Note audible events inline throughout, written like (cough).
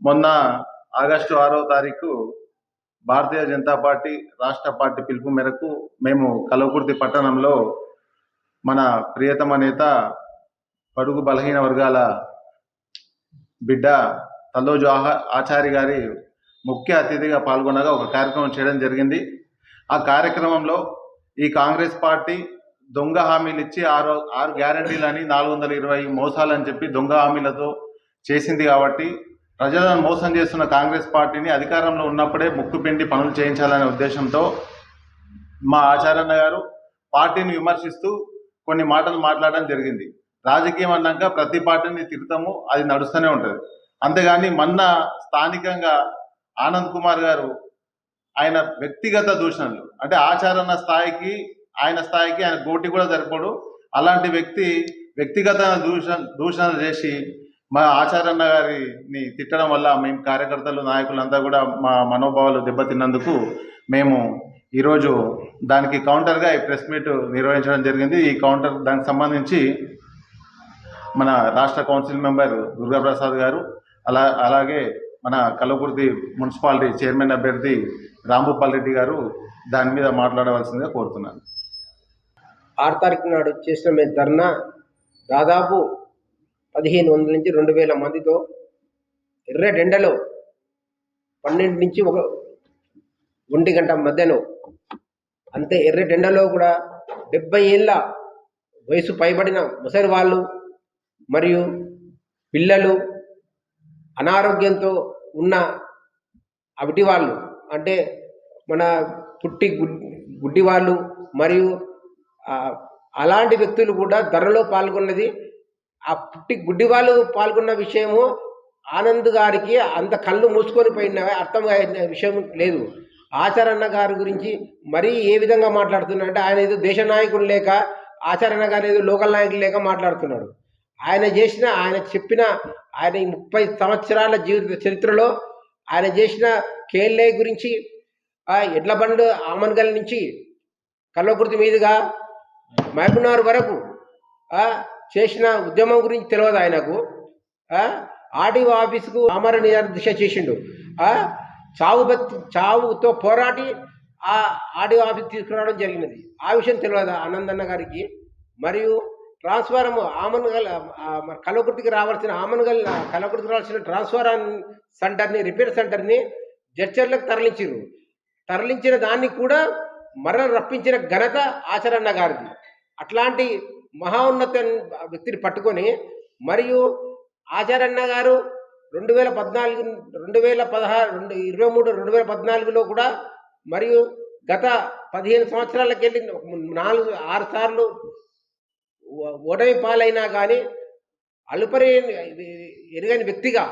మొన్న ఆగస్టు ఆరో తారీఖు భారతీయ జనతా పార్టీ రాష్ట్ర పార్టీ పిలుపు మేరకు మేము కలవకుర్తి పట్టణంలో మన ప్రియతమ నేత పడుగు బలహీన వర్గాల బిడ్డ తల్లోజు ఆహా ఆచారి గారి ముఖ్య అతిథిగా పాల్గొనగా ఒక కార్యక్రమం చేయడం జరిగింది. ఆ కార్యక్రమంలో ఈ కాంగ్రెస్ పార్టీ దొంగ హామీలు ఇచ్చి ఆరు ఆరు గ్యారంటీలని నాలుగు వందల ఇరవై మోసాలని చెప్పి దొంగ హామీలతో చేసింది కాబట్టి ప్రజలను మోసం చేస్తున్న కాంగ్రెస్ పార్టీని అధికారంలో ఉన్నప్పుడే ముక్కుపిండి పనులు చేయించాలనే ఉద్దేశంతో మా ఆచార్యన్న గారు పార్టీని విమర్శిస్తూ కొన్ని మాటలు మాట్లాడడం జరిగింది. రాజకీయం అన్నాక ప్రతి పార్టీని తిరుగుతాము అది నడుస్తూనే ఉంటుంది. అంతేగాని మొన్న స్థానికంగా ఆనంద్ కుమార్ గారు ఆయన వ్యక్తిగత దూషణలు అంటే ఆచారణ స్థాయికి ఆయన స్థాయికి ఆయన గోటి కూడా సరిపోడు. అలాంటి వ్యక్తి వ్యక్తిగత దూషణ దూషణలు చేసి మా ఆచారన్న గారిని తిట్టడం వల్ల మేము కార్యకర్తలు నాయకులంతా కూడా మా మనోభావాలు దెబ్బతిన్నందుకు మేము ఈరోజు దానికి కౌంటర్గా ఈ ప్రెస్ మీట్ నిర్వహించడం జరిగింది. ఈ కౌంటర్ దానికి సంబంధించి మన రాష్ట్ర కౌన్సిల్ మెంబర్ దుర్గాప్రసాద్ గారు అలా అలాగే మన కల్లకుర్తి మున్సిపాలిటీ చైర్మన్ అభ్యర్థి రాంభూపాల్ రెడ్డి గారు దాని మీద మాట్లాడవలసిందిగా కోరుతున్నాను. ఆరు తారీఖు నాడు చేసిన మేము ధర్నా దాదాపు పదిహేను వందల నుంచి రెండు వేల మందితో ఎర్రడెండలో పన్నెండు నుంచి ఒక ఒంటి గంట మధ్యలో అంతే ఎర్రడెండలో కూడా డెబ్బై ఏళ్ళ వయసు పైబడిన ముసలి వాళ్ళు మరియు పిల్లలు అనారోగ్యంతో ఉన్న అవిటి వాళ్ళు అంటే మన పుట్టి గుడ్- గుడ్డి వాళ్ళు మరియు అలాంటి వ్యక్తులు కూడా ధరలో పాల్గొన్నది ఆ పుట్టి గుడ్డి వాళ్ళు పాల్గొన్న విషయము ఆనంద్ గారికి అంత కళ్ళు మూసుకొని పోయిన అర్థం విషయం లేదు. ఆచరణ గారి గురించి మరీ ఏ విధంగా మాట్లాడుతున్నాడు అంటే ఆయన ఏదో దేశ నాయకుడు లేక ఆచరణ గారు ఏదో లోకల్ నాయకుడు లేక మాట్లాడుతున్నాడు. ఆయన చేసిన ఆయన చెప్పిన ఆయన ఈ ముప్పై సంవత్సరాల జీవిత చరిత్రలో ఆయన చేసిన కేఎల్ఏ గురించి ఎడ్ల బండు ఆమన్గల్ నుంచి కల్వకుర్తి మీదుగా మహబూబ్నగర్ వరకు చేసిన ఉద్యమం గురించి తెలియదు ఆయనకు. ఆర్డీఓ ఆఫీసుకు అమర దీక్ష చేసిండు. చావు బతి చావుతో పోరాటి ఆ ఆర్డీఓ ఆఫీస్ తీసుకురావడం జరిగినది. ఆ విషయం తెలియదు ఆనందన్న గారికి? మరియు ట్రాన్స్ఫారం ఆమన్గల్ ఆ, మరి రావాల్సిన ఆమన్గల్ కలవకుర్తికి రావాల్సిన ట్రాన్స్ఫారం సెంటర్ని రిపేర్ సెంటర్ని జడ్చర్లకు తరలించారు తరలించిన దాన్ని కూడా మరణ రప్పించిన ఘనత ఆచరణ గారిది. అట్లాంటి మహోన్నత వ్యక్తిని పట్టుకొని మరియు ఆచారన్న గారు రెండు వేల పద్నాలుగు రెండు వేల పదహారు రెండు ఇరవై మూడు రెండు వేల పద్నాలుగులో కూడా మరియు గత పదిహేను సంవత్సరాలకు వెళ్ళి నాలుగు ఆరు సార్లు ఓడమి ఓటమి పాలైనా కానీ అలుపరి ఎరుగని వ్యక్తిగా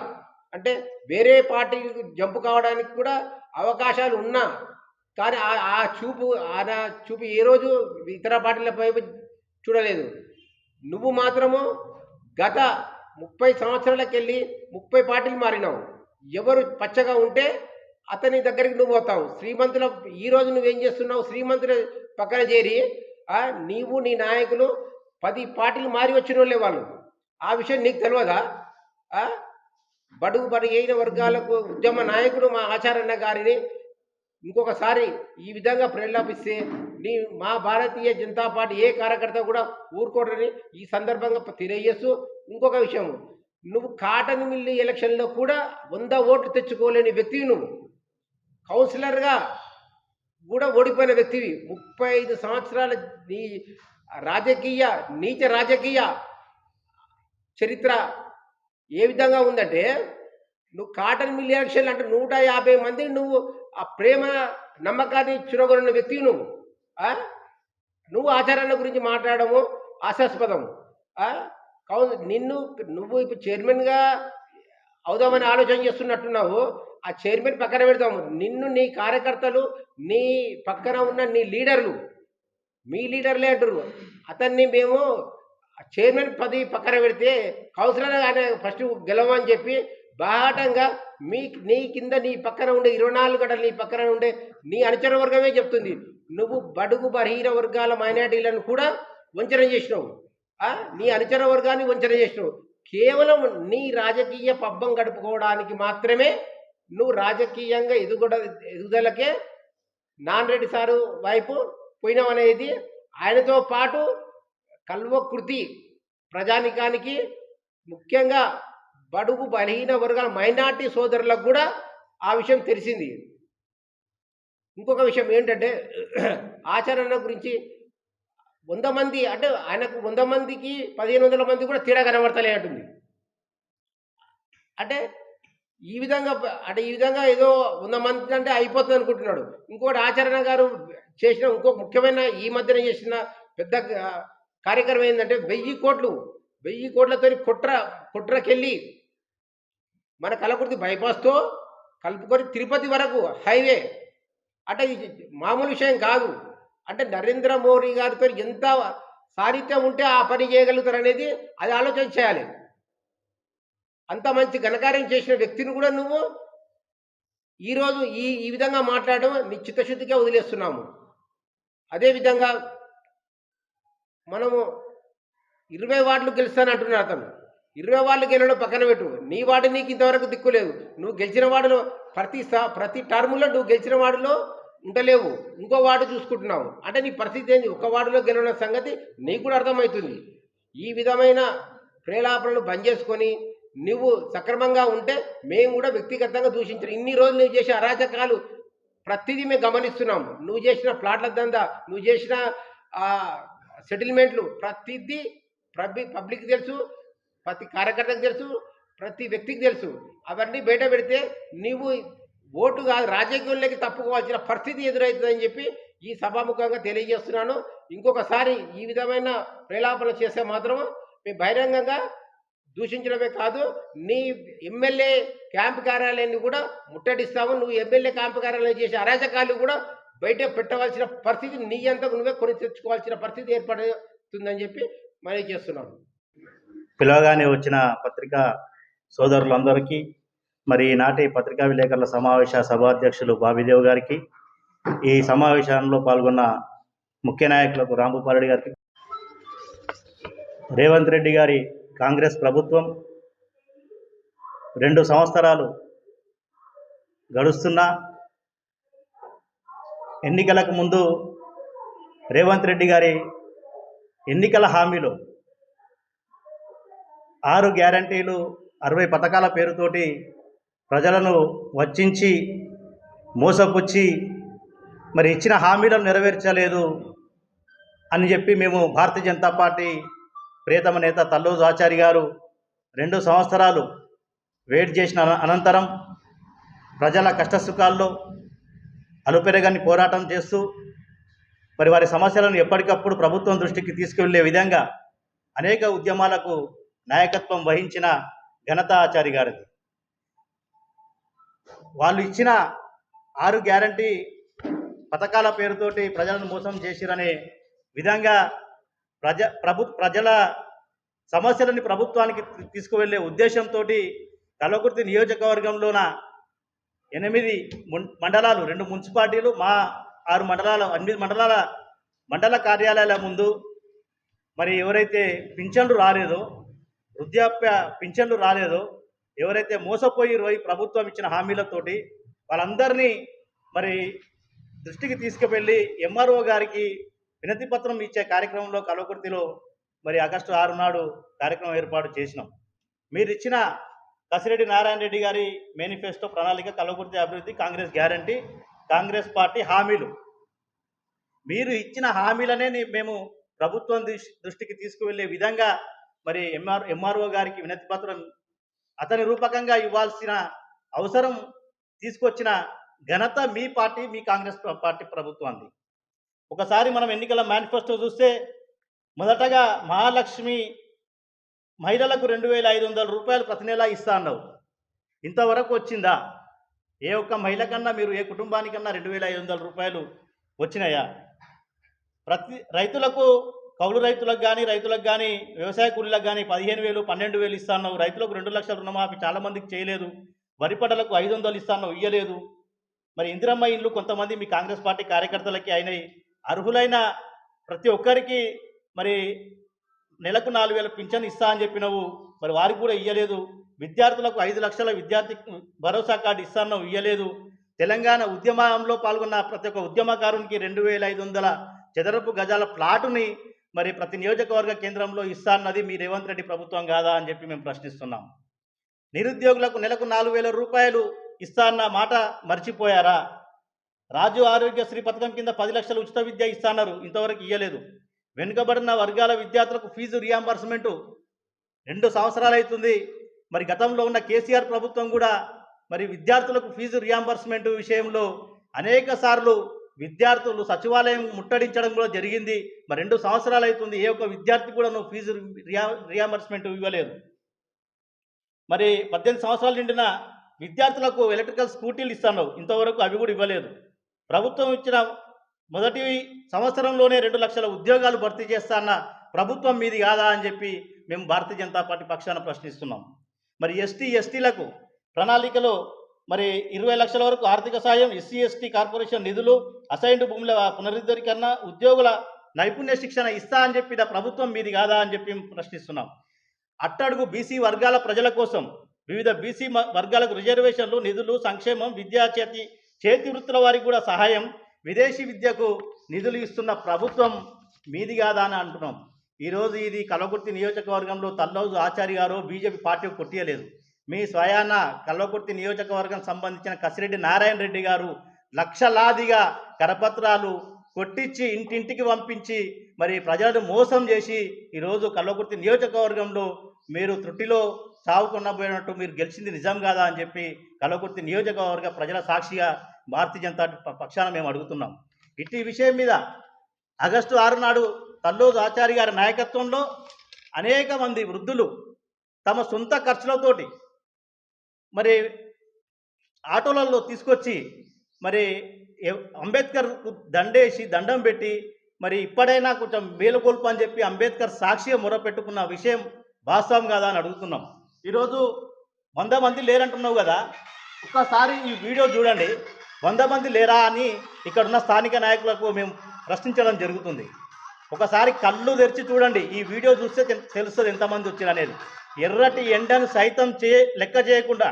అంటే వేరే పార్టీకి జంపు కావడానికి కూడా అవకాశాలు ఉన్నా కానీ ఆ ఆ చూపు ఆయన చూపు ఏ రోజు ఇతర పార్టీల వైపు చూడలేదు. నువ్వు మాత్రము గత ముప్పై సంవత్సరాలకు వెళ్ళి ముప్పై పార్టీలు మారినావు. ఎవరు పచ్చగా ఉంటే అతని దగ్గరికి నువ్వు పోతావు. శ్రీమంతుల ఈ రోజు నువ్వేం చేస్తున్నావు? శ్రీమంతుల పక్కన చేరి నీవు నీ నాయకులు పది పార్టీలు మారి వచ్చిన వాళ్ళే. వాళ్ళు ఆ విషయం నీకు తెలియదా బడుగు బడిగైన వర్గాలకు ఉద్యమ నాయకుడు మా ఆచారన్న గారిని ఇంకొకసారి ఈ విధంగా ప్రేరేపిస్తే నీ మా భారతీయ జనతా పార్టీ ఏ కార్యకర్త కూడా ఊరుకోడని ఈ సందర్భంగా తెలియజేస్తూ ఇంకొక విషయం. నువ్వు కాటన్ మిల్లు ఎలక్షన్లో కూడా వంద ఓట్లు తెచ్చుకోలేని వ్యక్తివి నువ్వు. కౌన్సిలర్గా కూడా ఓడిపోయిన వ్యక్తివి. ముప్పై ఐదు సంవత్సరాల నీ రాజకీయ నీచ రాజకీయ చరిత్ర ఏ విధంగా ఉందంటే నువ్వు కాటన్ మిల్ ఎలక్షన్ అంటే నూట యాభై మంది నువ్వు ఆ ప్రేమ నమ్మకాన్ని చురగొన్న వ్యక్తి నువ్వు. నువ్వు ఆచరణ గురించి మాట్లాడము ఆశాస్పదము కౌన్ నిన్ను నువ్వు ఇప్పుడు చైర్మన్గా అవుదామని ఆలోచన చేస్తున్నట్టున్నావు. ఆ చైర్మన్ పక్కన పెడతాము నిన్ను నీ కార్యకర్తలు నీ పక్కన ఉన్న నీ లీడర్లు మీ లీడర్లే అంటారు అతన్ని మేము చైర్మన్ పది పక్కన పెడితే కౌన్సిలర్ ఆయన ఫస్ట్ గెలవని చెప్పి బాహాటంగా మీ నీ కింద నీ పక్కన ఉండే ఇరవై నాలుగు గంటలు నీ పక్కన ఉండే నీ అనుచర వర్గమే చెప్తుంది. నువ్వు బడుగు బలహీన వర్గాల మైనార్టీలను కూడా వంచన చేసినావు. నీ అనుచర వర్గాన్ని వంచన చేసినావు. కేవలం నీ రాజకీయ పబ్బం గడుపుకోవడానికి మాత్రమే నువ్వు రాజకీయంగా ఎదుగుడ ఎదుగుదలకే నాన్రెడ్డి సారు వైపు పోయినామనేది ఆయనతో పాటు కల్వకృతి ప్రజానికానికి ముఖ్యంగా బడుగు బలహీన వర్గాల మైనార్టీ సోదరులకు కూడా ఆ విషయం తెలిసింది. ఇంకొక విషయం ఏంటంటే (clears throat) ఆచరణ గురించి వంద మంది అంటే ఆయనకు వంద మందికి పదిహేను వందల మంది కూడా తేడా కనబడతలే అంటుంది. అంటే ఈ విధంగా అంటే ఈ విధంగా ఏదో వంద మంది అంటే అయిపోతుంది అనుకుంటున్నాడు. ఇంకోటి ఆచరణ గారు చేసిన ఇంకో ముఖ్యమైన ఈ మధ్యన చేసిన పెద్ద కార్యక్రమం ఏంటంటే వెయ్యి కోట్లు వెయ్యి కోట్లతో కుట్ర కుట్రకెళ్ళి మన కలకుర్తి బైపాస్తో కలుపుకొని తిరుపతి వరకు హైవే. అంటే ఇది మామూలు విషయం కాదు. అంటే నరేంద్ర మోడీ గారితో ఎంత సాహిత్యం ఉంటే ఆ పని చేయగలుగుతారు అనేది అది ఆలోచన చేయాలి. అంత మంచి ఘనకార్యం చేసిన వ్యక్తిని కూడా నువ్వు ఈరోజు ఈ ఈ విధంగా మాట్లాడడం నీ చిత్తశుద్ధిగా వదిలేస్తున్నాము. అదేవిధంగా మనము ఇరవై వార్డులు గెలుస్తానంటున్నాడు అతను. ఇరవై వాళ్ళు గెలవడం పక్కన పెట్టు. నీ వాడు నీకు ఇంతవరకు దిక్కు లేవు. నువ్వు గెలిచిన వాడిలో ప్రతి ప్రతి టర్ములో నువ్వు గెలిచిన వాడిలో ఉండలేవు. ఇంకో వాడు చూసుకుంటున్నావు. అంటే నీ పరిస్థితి ఏంది? ఒక వార్డులో గెలవడం సంగతి నీకు కూడా అర్థమవుతుంది. ఈ విధమైన ప్రేలాపనలు బంద్ చేసుకొని నువ్వు సక్రమంగా ఉంటే మేము కూడా వ్యక్తిగతంగా దూషించిన ఇన్ని రోజులు నువ్వు చేసే అరాచకాలు ప్రతిదీ మేము గమనిస్తున్నాము. నువ్వు చేసిన ప్లాట్ల దందా నువ్వు చేసిన సెటిల్మెంట్లు ప్రతిదీ పబ్లి పబ్లిక్ తెలుసు. ప్రతి కార్యకర్తకు తెలుసు ప్రతి వ్యక్తికి తెలుసు. అవన్నీ బయట పెడితే నీవు ఓటు కాదు రాజకీయంలోకి తప్పుకోవాల్సిన పరిస్థితి ఎదురవుతుందని చెప్పి ఈ సభాముఖంగా తెలియజేస్తున్నాను. ఇంకొకసారి ఈ విధమైన ప్రేలాపన చేస్తే మాత్రం మేము బహిరంగంగా దూషించడమే కాదు నీ ఎమ్మెల్యే క్యాంప్ కార్యాలయాన్ని కూడా ముట్టడిస్తాము నువ్వు ఎమ్మెల్యే క్యాంప్ కార్యాలయం చేసే అరాచకాలు కూడా బయట పెట్టవలసిన పరిస్థితి నీ అంతకు నువ్వే కొని తెచ్చుకోవాల్సిన పరిస్థితి ఏర్పడుతుందని చెప్పి మనవి చేస్తున్నాను. పిలవగానే వచ్చిన పత్రికా సోదరులందరికీ మరి ఈనాటి పత్రికా విలేకరుల సమావేశ సభాధ్యక్షులు బాబిదేవ్ గారికి ఈ సమావేశంలో పాల్గొన్న ముఖ్య నాయకులకు రాంభూపారెడ్డి గారికి రేవంత్ రెడ్డి గారి కాంగ్రెస్ ప్రభుత్వం రెండు సంవత్సరాలు గడుస్తున్నా ఎన్నికలకు ముందు రేవంత్ రెడ్డి గారి ఎన్నికల హామీలు ఆరు గ్యారంటీలు అరవై పథకాల పేరుతోటి ప్రజలను వచ్చించి మోసపుచ్చి మరి ఇచ్చిన హామీలను నెరవేర్చలేదు అని చెప్పి మేము భారతీయ జనతా పార్టీ ప్రియతమ నేత తల్లోజు ఆచారి గారు రెండు సంవత్సరాలు వెయిట్ చేసిన అన- అనంతరం ప్రజల కష్టసుఖాల్లో అలుపెరగని పోరాటం చేస్తూ మరి వారి సమస్యలను ఎప్పటికప్పుడు ప్రభుత్వం దృష్టికి తీసుకువెళ్ళే విధంగా అనేక ఉద్యమాలకు నాయకత్వం వహించిన ఘనతాచారి గారిది. వాళ్ళు ఇచ్చిన ఆరు గ్యారంటీ పథకాల పేరుతోటి ప్రజలను మోసం చేసిరనే విధంగా ప్రజ ప్రభు ప్రజల సమస్యలని ప్రభుత్వానికి తీసుకువెళ్ళే తీసుకువెళ్ళే ఉద్దేశంతో కల్వకుర్తి నియోజకవర్గంలోన ఎనిమిది మండలాలు రెండు మున్సిపాలిటీలు మా ఆరు మండలాల ఎనిమిది మండలాల మండల కార్యాలయాల ముందు మరి ఎవరైతే పింఛన్లు రాలేదో వృద్ధాప్య పింఛన్లు రాలేదు. ఎవరైతే మోసపోయి రోయి ప్రభుత్వం ఇచ్చిన హామీలతోటి వాళ్ళందరినీ మరి దృష్టికి తీసుకువెళ్ళి ఎంఆర్ఓ గారికి వినతి పత్రం ఇచ్చే కార్యక్రమంలో కలవకుర్తిలో మరి ఆగస్టు ఆరు నాడు కార్యక్రమం ఏర్పాటు చేసినాం. మీరు ఇచ్చిన కసిరెడ్డి నారాయణ రెడ్డి గారి మేనిఫెస్టో ప్రణాళిక కలవకుర్తి అభివృద్ధి కాంగ్రెస్ గ్యారంటీ కాంగ్రెస్ పార్టీ హామీలు. మీరు ఇచ్చిన హామీలనే మేము ప్రభుత్వం దృష్టికి తీసుకువెళ్ళే విధంగా మరి ఎంఆర్ ఎంఆర్ఓ గారికి వినతి పత్రం అతని రూపకంగా ఇవ్వాల్సిన అవసరం తీసుకొచ్చిన ఘనత మీ పార్టీ మీ కాంగ్రెస్ పార్టీ ప్రభుత్వాన్ని ఒకసారి మనం ఎన్నికల మేనిఫెస్టో చూస్తే మొదటగా మహాలక్ష్మి మహిళలకు రెండు వేల ఐదు వందల రూపాయలు ప్రతి నెల ఇస్తా అన్నావు. ఇంతవరకు వచ్చిందా? ఏ ఒక్క మహిళ కన్నా మీరు ఏ కుటుంబానికన్నా రెండు వేల ఐదు వందల రూపాయలు వచ్చినాయా? ప్రతి రైతులకు కౌలు రైతులకు కానీ రైతులకు కానీ వ్యవసాయ కూలీలకు కానీ పదిహేను వేలు పన్నెండు వేలు ఇస్తాను రైతులకు రెండు లక్షల రుణమాఫీ చాలా మందికి చేయలేదు. వరి పంటలకు ఐదు వందలు ఇస్తాను ఇయ్యలేదు. మరి ఇందిరమ్మ ఇండ్లు కొంతమంది మీ కాంగ్రెస్ పార్టీ కార్యకర్తలకి అయినాయి అర్హులైన ప్రతి ఒక్కరికి మరి నెలకు నాలుగు వేల పింఛన్ ఇస్తా అని చెప్పినవు. మరి వారికి కూడా ఇయ్యలేదు. విద్యార్థులకు ఐదు లక్షల విద్యార్థి భరోసా కార్డు ఇస్తాను ఇయ్యలేదు. తెలంగాణ ఉద్యమంలో పాల్గొన్న ప్రతి ఒక్క ఉద్యమకారునికి రెండు వేల ఐదు వందల చదరపు గజాల ప్లాటుని మరి ప్రతి నియోజకవర్గ కేంద్రంలో ఇస్తాన్నది మీ రేవంత్ రెడ్డి ప్రభుత్వం కాదా అని చెప్పి మేము ప్రశ్నిస్తున్నాం. నిరుద్యోగులకు నెలకు నాలుగు వేల రూపాయలు ఇస్తా అన్న మాట మర్చిపోయారా? రాజు ఆరోగ్యశ్రీ పథకం కింద పది లక్షల ఉచిత విద్య ఇస్తాన్నారు. ఇంతవరకు ఇయ్యలేదు. వెనుకబడిన వర్గాల విద్యార్థులకు ఫీజు రియాంబర్స్మెంటు రెండు సంవత్సరాలు అవుతుంది. మరి గతంలో ఉన్న కేసీఆర్ ప్రభుత్వం కూడా మరి విద్యార్థులకు ఫీజు రియాంబర్స్మెంట్ విషయంలో అనేక సార్లు విద్యార్థులు సచివాలయం ముట్టడించడం కూడా జరిగింది. మరి రెండు సంవత్సరాలు అవుతుంది. ఏ ఒక్క విద్యార్థి కూడా నువ్వు ఫీజు రియా రియాంబర్స్మెంట్ ఇవ్వలేదు. మరి పద్దెనిమిది సంవత్సరాలు నిండిన విద్యార్థులకు ఎలక్ట్రికల్ స్కూటీలు ఇస్తాను ఇంతవరకు అవి కూడా ఇవ్వలేదు. ప్రభుత్వం ఇచ్చిన మొదటి సంవత్సరంలోనే రెండు లక్షల ఉద్యోగాలు భర్తీ చేస్తానన్న ప్రభుత్వం మీది కాదా అని చెప్పి మేము భారతీయ జనతా పార్టీ పక్షాన ప్రశ్నిస్తున్నాం. మరి ఎస్టీ ఎస్టీలకు ప్రణాళికలో మరి ఇరవై లక్షల వరకు ఆర్థిక సాయం ఎస్సీ ఎస్టీ కార్పొరేషన్ నిధులు అసైన్డ్ భూముల పునరుద్ధరీకరణ ఉద్యోగుల నైపుణ్య శిక్షణ ఇస్తా అని చెప్పిన ప్రభుత్వం మీది కాదా అని చెప్పి మేము ప్రశ్నిస్తున్నాం. అట్టడుగు బీసీ వర్గాల ప్రజల కోసం వివిధ బీసీ వర్గాలకు రిజర్వేషన్లు నిధులు సంక్షేమం విద్యా చేతి చేతి వృత్తుల వారికి కూడా సహాయం విదేశీ విద్యకు నిధులు ఇస్తున్న ప్రభుత్వం మీది కాదా అని అంటున్నాం. ఈరోజు ఇది కలగుర్తి నియోజకవర్గంలో తల్లౌజు ఆచారి గారు బీజేపీ పార్టీ కొట్టియలేదు. మీ స్వయాన కల్వకుర్తి నియోజకవర్గం సంబంధించిన కసిరెడ్డి నారాయణ రెడ్డి గారు లక్షలాదిగా కరపత్రాలు కొట్టించి ఇంటింటికి పంపించి మరి ప్రజలను మోసం చేసి ఈరోజు కల్వకుర్తి నియోజకవర్గంలో మీరు త్రుటిలో సాగుకున్నపోయినట్టు మీరు గెలిచింది నిజం కాదా అని చెప్పి కల్వకుర్తి నియోజకవర్గ ప్రజల సాక్షిగా భారతీయ జనతా పక్షాన మేము అడుగుతున్నాం. ఇట్టి విషయం మీద ఆగస్టు ఆరు నాడు తల్లోజు ఆచారి గారి నాయకత్వంలో అనేక మంది వృద్ధులు తమ సొంత ఖర్చులతోటి మరి ఆటోలలో తీసుకొచ్చి మరి అంబేద్కర్ దండేసి దండం పెట్టి మరి ఇప్పుడైనా కొంచెం మేలుకొల్పు అని చెప్పి అంబేద్కర్ సాక్షిగా మొరపెట్టుకున్న విషయం వాస్తవం కాదా అని అడుగుతున్నాం. ఈరోజు వంద మంది లేరంటున్నావు కదా ఒక్కసారి ఈ వీడియో చూడండి. వంద మంది లేరా అని ఇక్కడ ఉన్న స్థానిక నాయకులకు మేము ప్రశ్నించడం జరుగుతుంది. ఒకసారి కళ్ళు తెరిచి చూడండి. ఈ వీడియో చూస్తే తెలుస్తుంది ఎంతమంది వచ్చారు అనేది. ఎర్రటి ఎండను సైతం చే లెక్క చేయకుండా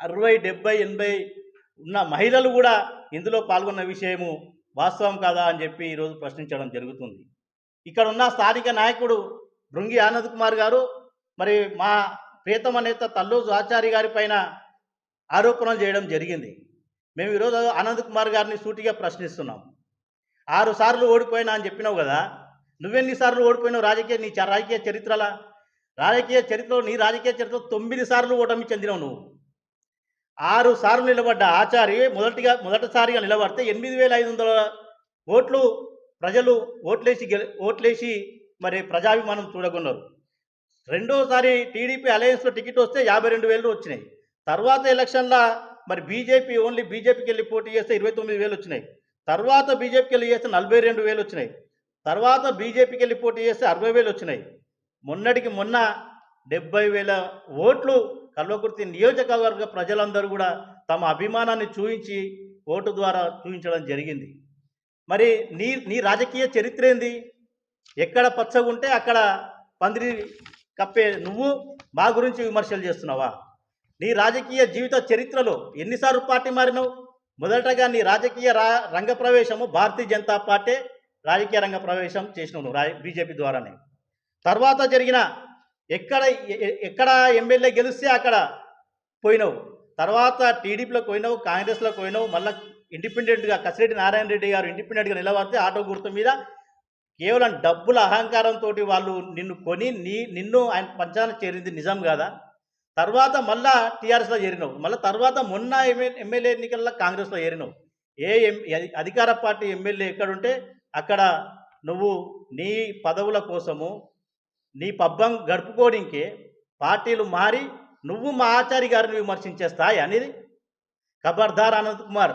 అరవై డెబ్బై ఎనభై ఉన్న మహిళలు కూడా ఇందులో పాల్గొన్న విషయము వాస్తవం కాదా అని చెప్పి ఈరోజు ప్రశ్నించడం జరుగుతుంది. ఇక్కడ ఉన్న స్థానిక నాయకుడు భృంగి ఆనంద్ కుమార్ గారు మరి మా ప్రీతమ నేత తల్లోజు ఆచారి గారి పైన ఆరోపణలు చేయడం జరిగింది. మేము ఈరోజు ఆనంద్ కుమార్ గారిని సూటిగా ప్రశ్నిస్తున్నాం. ఆరు సార్లు ఓడిపోయినా అని చెప్పినావు కదా నువ్వెన్ని సార్లు ఓడిపోయినావు? రాజకీయ నీ రాజకీయ చరిత్రలా? రాజకీయ చరిత్రలో నీ రాజకీయ చరిత్రలో తొమ్మిది సార్లు ఓటమి చెందినావు నువ్వు. ఆరు సార్లు నిలబడ్డ ఆచారి మొదటిగా మొదటిసారిగా నిలబడితే ఎనిమిది వేల ఐదు వందల ఓట్లు ప్రజలు ఓట్లేసి గె ఓట్లేసి మరి ప్రజాభిమానం చూడగొన్నారు. రెండోసారి టీడీపీ అలయన్స్లో టికెట్ వస్తే యాభై రెండు వేలు వచ్చినాయి. తర్వాత ఎలక్షన్ల మరి బీజేపీ ఓన్లీ బీజేపీకి వెళ్ళి పోటీ చేస్తే ఇరవై తొమ్మిది వేలు వచ్చినాయి. తర్వాత బీజేపీకి వెళ్ళి చేస్తే నలభై రెండు వేలు వచ్చినాయి. తర్వాత బీజేపీకి వెళ్ళి పోటీ చేస్తే అరవై వేలు వచ్చినాయి. మొన్నటికి మొన్న డెబ్బై వేల ఓట్లు కల్వకుర్తి నియోజకవర్గ ప్రజలందరూ కూడా తమ అభిమానాన్ని చూపించి ఓటు ద్వారా చూపించడం జరిగింది. మరి నీ నీ రాజకీయ చరిత్ర ఏంది? ఎక్కడ పచ్చగా ఉంటే అక్కడ పందిరి కప్పే నువ్వు మా గురించి విమర్శలు చేస్తున్నావా? నీ రాజకీయ జీవిత చరిత్రలో ఎన్నిసార్లు పార్టీ మారినావు? మొదటగా నీ రాజకీయ రా రంగ ప్రవేశము భారతీయ జనతా పార్టీ రాజకీయ రంగ ప్రవేశం చేసినావు నువ్వు రా బీజేపీ ద్వారానే. తర్వాత జరిగిన ఎక్కడ ఎక్కడ ఎమ్మెల్యే గెలిస్తే అక్కడ పోయినావు? తర్వాత టీడీపీలో పోయినావు కాంగ్రెస్లో పోయినావు మళ్ళీ ఇండిపెండెంట్గా కసిరెడ్డి నారాయణ రెడ్డి గారు ఇండిపెండెంట్గా నిలబడితే ఆటో గుర్తు మీద కేవలం డబ్బుల అహంకారంతో వాళ్ళు నిన్ను కొని నీ నిన్ను ఆయన పంచాన చేరింది నిజం కాదా? తర్వాత మళ్ళా టీఆర్ఎస్లో చేరినావు. మళ్ళీ తర్వాత మొన్న ఎమ్మె- ఎమ్మెల్యే ఎన్నికల్లో కాంగ్రెస్లో చేరినావు. ఏ ఎం అధికార పార్టీ ఎమ్మెల్యే ఎక్కడుంటే అక్కడ నువ్వు నీ పదవుల కోసము నీ పబ్బం గడుపుకోవడానికే పార్టీలు మారి నువ్వు మా ఆచారి గారిని విమర్శించే స్థాయి అనేది? ఖబర్దార్ అనంత్ కుమార్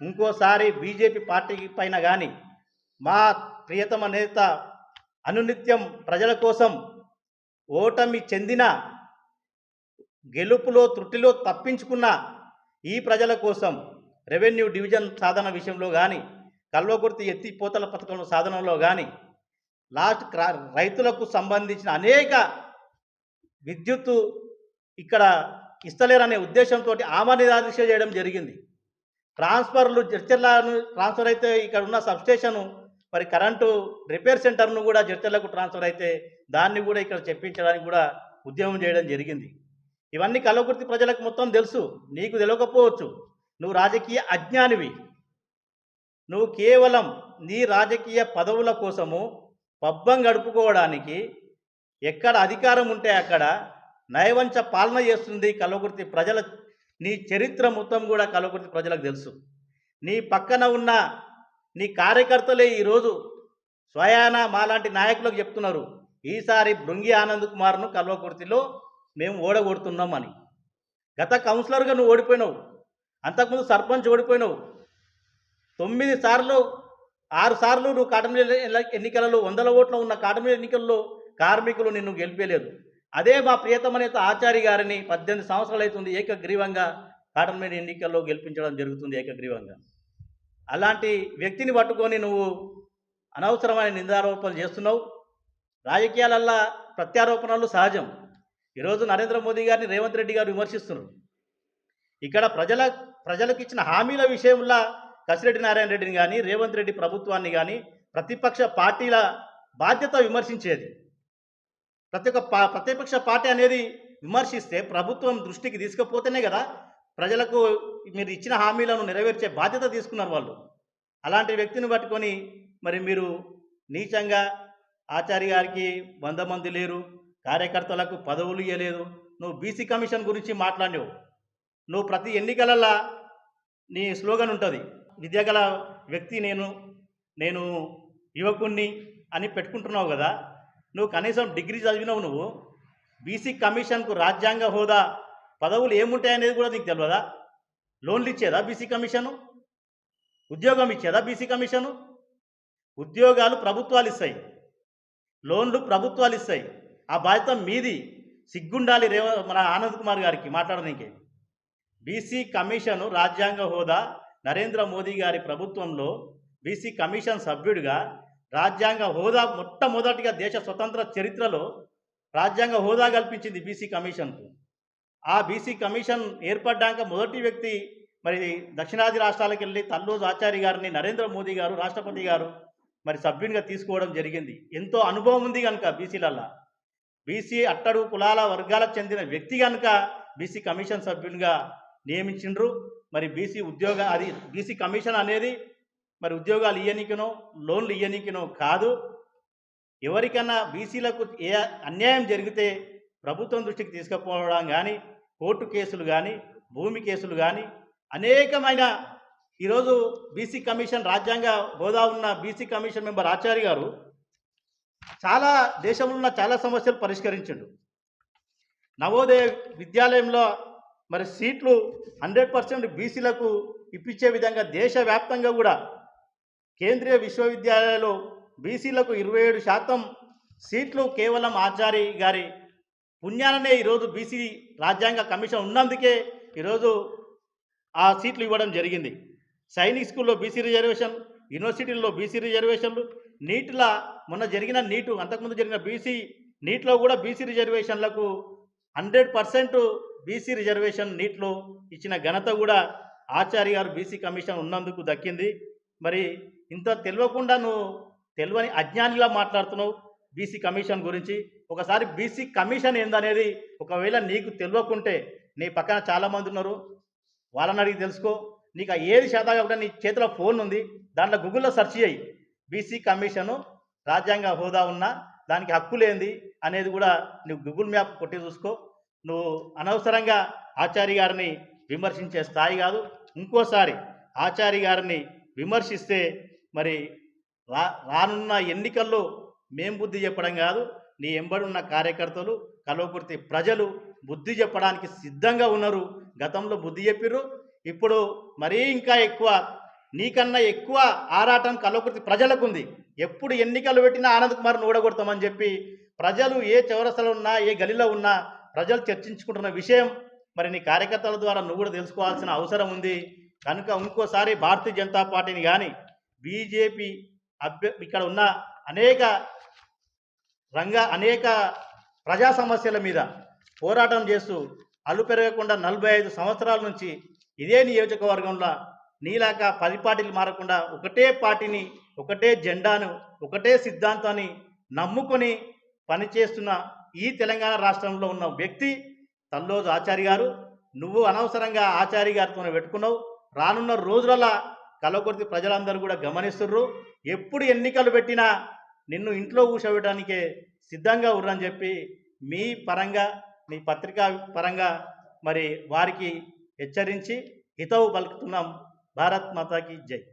ఇంకోసారి బీజేపీ పార్టీ పైన కానీ మా ప్రియతమ నేత అనునిత్యం ప్రజల కోసం ఓటమి చెందిన గెలుపులో త్రుటిలో తప్పించుకున్న ఈ ప్రజల కోసం రెవెన్యూ డివిజన్ సాధన విషయంలో కానీ కల్వకుర్తి ఎత్తిపోతల పథకం సాధనలో కానీ లాస్ట్ క్రా రైతులకు సంబంధించిన అనేక విద్యుత్తు ఇక్కడ ఇస్తలేరనే ఉద్దేశంతో ఆమనిదాదిశ చేయడం జరిగింది. ట్రాన్స్ఫర్లు జడ్చర్లను ట్రాన్స్ఫర్ అయితే ఇక్కడ ఉన్న సబ్స్టేషను మరి కరెంటు రిపేర్ సెంటర్ను కూడా జడ్చర్లకు ట్రాన్స్ఫర్ అయితే దాన్ని కూడా ఇక్కడ చెప్పించడానికి కూడా ఉద్యమం చేయడం జరిగింది. ఇవన్నీ కలవకుర్తి ప్రజలకు మొత్తం తెలుసు. నీకు తెలియకపోవచ్చు నువ్వు రాజకీయ అజ్ఞానివి. నువ్వు కేవలం నీ రాజకీయ పదవుల కోసము పబ్బం గడుపుకోవడానికి ఎక్కడ అధికారం ఉంటే అక్కడ నయవంచ పాలన చేస్తుంది కలవకుర్తి ప్రజల నీ చరిత్ర మొత్తం కూడా కలవకుర్తి ప్రజలకు తెలుసు. నీ పక్కన ఉన్న నీ కార్యకర్తలే ఈరోజు స్వయాన మాలాంటి నాయకులకు చెప్తున్నారు ఈసారి భృంగి ఆనంద్ కుమార్ను కల్వకుర్తిలో మేము ఓడగొడుతున్నాం అని. గత కౌన్సిలర్గా నువ్వు ఓడిపోయినావు అంతకుముందు సర్పంచ్ ఓడిపోయినావు తొమ్మిది సార్లు ఆరు సార్లు నువ్వు కాటమి ఎన్నికలలో వందల ఓట్ల ఉన్న కాటమి ఎన్నికల్లో కార్మికులు నిన్ను గెలిపేలేదు అదే మా ప్రియతమ నేత ఆచారి గారిని పద్దెనిమిది సంవత్సరాలు అవుతుంది ఏకగ్రీవంగా కాటమి ఎన్నికల్లో గెలిపించడం జరుగుతుంది ఏకగ్రీవంగా. అలాంటి వ్యక్తిని పట్టుకొని నువ్వు అనవసరమైన నిందారోపణలు చేస్తున్నావు. రాజకీయాలల్లా ప్రత్యారోపణలు సహజం. ఈరోజు నరేంద్ర మోదీ గారిని రేవంత్ రెడ్డి గారు విమర్శిస్తున్నారు. ఇక్కడ ప్రజల ప్రజలకు ఇచ్చిన హామీల విషయంలో కసిరెడ్డి నారాయణ రెడ్డిని కానీ రేవంత్ రెడ్డి ప్రభుత్వాన్ని కానీ ప్రతిపక్ష పార్టీల బాధ్యత విమర్శించేది. ప్రతి ఒక్క పా ప్రతిపక్ష పార్టీ అనేది విమర్శిస్తే ప్రభుత్వం దృష్టికి తీసుకపోతేనే కదా ప్రజలకు మీరు ఇచ్చిన హామీలను నెరవేర్చే బాధ్యత తీసుకున్నారు వాళ్ళు. అలాంటి వ్యక్తిని పట్టుకొని మరి మీరు నీచంగా ఆచార్య గారికి వంద మంది లేరు కార్యకర్తలకు పదవులు ఇవ్వలేదు నువ్వు బీసీ కమిషన్ గురించి మాట్లాడినావు. నువ్వు ప్రతి ఎన్నికలల్లా నీ స్లోగన్ ఉంటుంది. విద్య గల వ్యక్తి నేను నేను యువకుణ్ణి అని పెట్టుకుంటున్నావు కదా నువ్వు కనీసం డిగ్రీ చదివినావు నువ్వు బీసీ కమిషన్కు రాజ్యాంగ హోదా పదవులు ఏముంటాయనేది కూడా నీకు తెలియదా లోన్లు ఇచ్చేదా బీసీ కమిషను? ఉద్యోగం ఇచ్చేదా బీసీ కమిషను? ఉద్యోగాలు ప్రభుత్వాలు ఇస్తాయి. లోన్లు ప్రభుత్వాలు ఇస్తాయి. ఆ బాధ్యత మీది. సిగ్గుండాలి రేవ మన ఆనంద్ కుమార్ గారికి మాట్లాడడానికి బీసీ కమిషను రాజ్యాంగ హోదా నరేంద్ర మోదీ గారి ప్రభుత్వంలో బీసీ కమిషన్ సభ్యుడిగా రాజ్యాంగ హోదా మొట్టమొదటిగా దేశ స్వతంత్ర చరిత్రలో రాజ్యాంగ హోదా కల్పించింది బీసీ కమిషన్కు. ఆ బీసీ కమిషన్ ఏర్పడ్డాక మొదటి వ్యక్తి మరి దక్షిణాది రాష్ట్రాలకు వెళ్ళి తల్లూరు ఆచారి గారిని నరేంద్ర మోదీ గారు రాష్ట్రపతి గారు మరి సభ్యునిగా తీసుకోవడం జరిగింది. ఎంతో అనుభవం ఉంది కనుక బీసీలల్లా. బీసీ అట్టడు కులాల వర్గాలకు చెందిన వ్యక్తి కనుక బీసీ కమిషన్ సభ్యునిగా నియమించిండ్రు. మరి బీసీ ఉద్యోగ అది బీసీ కమిషన్ అనేది మరి ఉద్యోగాలు ఇయ్యనికినో లోన్లు ఇయ్యనికినో కాదు. ఎవరికన్నా బీసీలకు ఏ అన్యాయం జరిగితే ప్రభుత్వం దృష్టికి తీసుకుపోవడం కానీ కోర్టు కేసులు కానీ భూమి కేసులు కానీ అనేకమైన ఈరోజు బీసీ కమిషన్ రాజ్యాంగ హోదా ఉన్న బీసీ కమిషన్ మెంబర్ ఆచార్య గారు చాలా దేశంలో ఉన్న చాలా సమస్యలు పరిష్కరించిండు. నవోదయ విద్యాలయంలో మరి సీట్లు హండ్రెడ్ పర్సెంట్ బీసీలకు ఇప్పించే విధంగా దేశవ్యాప్తంగా కూడా కేంద్రీయ విశ్వవిద్యాలయాలు బీసీలకు ఇరవై ఏడు శాతం సీట్లు కేవలం ఆచారి గారి పుణ్యాననే ఈరోజు బీసీ రాజ్యాంగ కమిషన్ ఉన్నందుకే ఈరోజు ఆ సీట్లు ఇవ్వడం జరిగింది. సైనిక్ స్కూల్లో బీసీ రిజర్వేషన్ యూనివర్సిటీల్లో బీసీ రిజర్వేషన్లు నీటిలో మొన్న జరిగిన నీటు అంతకుముందు జరిగిన బీసీ నీట్లో కూడా బీసీ రిజర్వేషన్లకు హండ్రెడ్ పర్సెంట్ బీసీ రిజర్వేషన్ నీట్లో ఇచ్చిన ఘనత కూడా ఆచార్య గారు బీసీ కమిషన్ ఉన్నందుకు దక్కింది. మరి ఇంత తెలియకుండా నువ్వు తెలియని అజ్ఞానిలా మాట్లాడుతున్నావు బీసీ కమిషన్ గురించి. ఒకసారి బీసీ కమిషన్ ఏందనేది ఒకవేళ నీకు తెలియకుంటే నీ పక్కన చాలామంది ఉన్నారు. వాళ్ళని అడిగి తెలుసుకో. నీకు ఏది శాతం కాకుండా నీ చేతిలో ఫోన్ ఉంది. దాంట్లో గూగుల్లో సెర్చ్ చేయి. బీసీ కమిషను రాజ్యాంగ హోదా ఉన్న దానికి హక్కులేంది అనేది కూడా నువ్వు గూగుల్ మ్యాప్ కొట్టి చూసుకో. నువ్వు అనవసరంగా ఆచార్య గారిని విమర్శించే స్థాయి కాదు. ఇంకోసారి ఆచార్య గారిని విమర్శిస్తే మరి రా రానున్న ఎన్నికల్లో మేం బుద్ధి చెప్పడం కాదు. నీ ఎంబడి ఉన్న కార్యకర్తలు కలవకుర్తి ప్రజలు బుద్ధి చెప్పడానికి సిద్ధంగా ఉన్నారు. గతంలో బుద్ధి చెప్పిర్రు. ఇప్పుడు మరీ ఇంకా ఎక్కువ నీకన్నా ఎక్కువ ఆరాటం కలకృతి ప్రజలకు ఉంది ఎప్పుడు ఎన్నికలు పెట్టినా ఆనంద్ కుమార్ని ఓడగొడతామని చెప్పి ప్రజలు ఏ చౌరసలో ఉన్నా ఏ గలిలో ఉన్నా ప్రజలు చర్చించుకుంటున్న విషయం మరి నీ కార్యకర్తల ద్వారా నువ్వు కూడా తెలుసుకోవాల్సిన అవసరం ఉంది. కనుక ఇంకోసారి భారతీయ జనతా పార్టీని కానీ బీజేపీ అభ్య ఇక్కడ ఉన్న అనేక రంగ అనేక ప్రజా సమస్యల మీద పోరాటం చేస్తూ అల్లు పెరగకుండా నలభై ఐదు సంవత్సరాల నుంచి ఇదే నియోజకవర్గంలో నీలాగా పది పార్టీలు మారకుండా ఒకటే పార్టీని ఒకటే జెండాను ఒకటే సిద్ధాంతాన్ని నమ్ముకొని పనిచేస్తున్న ఈ తెలంగాణ రాష్ట్రంలో ఉన్న వ్యక్తి తల్లోజు ఆచారి గారు. నువ్వు అనవసరంగా ఆచారి గారితో పెట్టుకున్నావు. రానున్న రోజులలో కలకొర్తి ప్రజలందరూ కూడా గమనిస్తుర్రు. ఎప్పుడు ఎన్నికలు పెట్టినా నిన్ను ఇంట్లో కూర్చోబెట్టడానికే సిద్ధంగా ఉర్రని చెప్పి మీ పరంగా మీ పత్రికా పరంగా మరి వారికి హెచ్చరించి హితవు పలుకుతున్నాం. भारत माता की जय।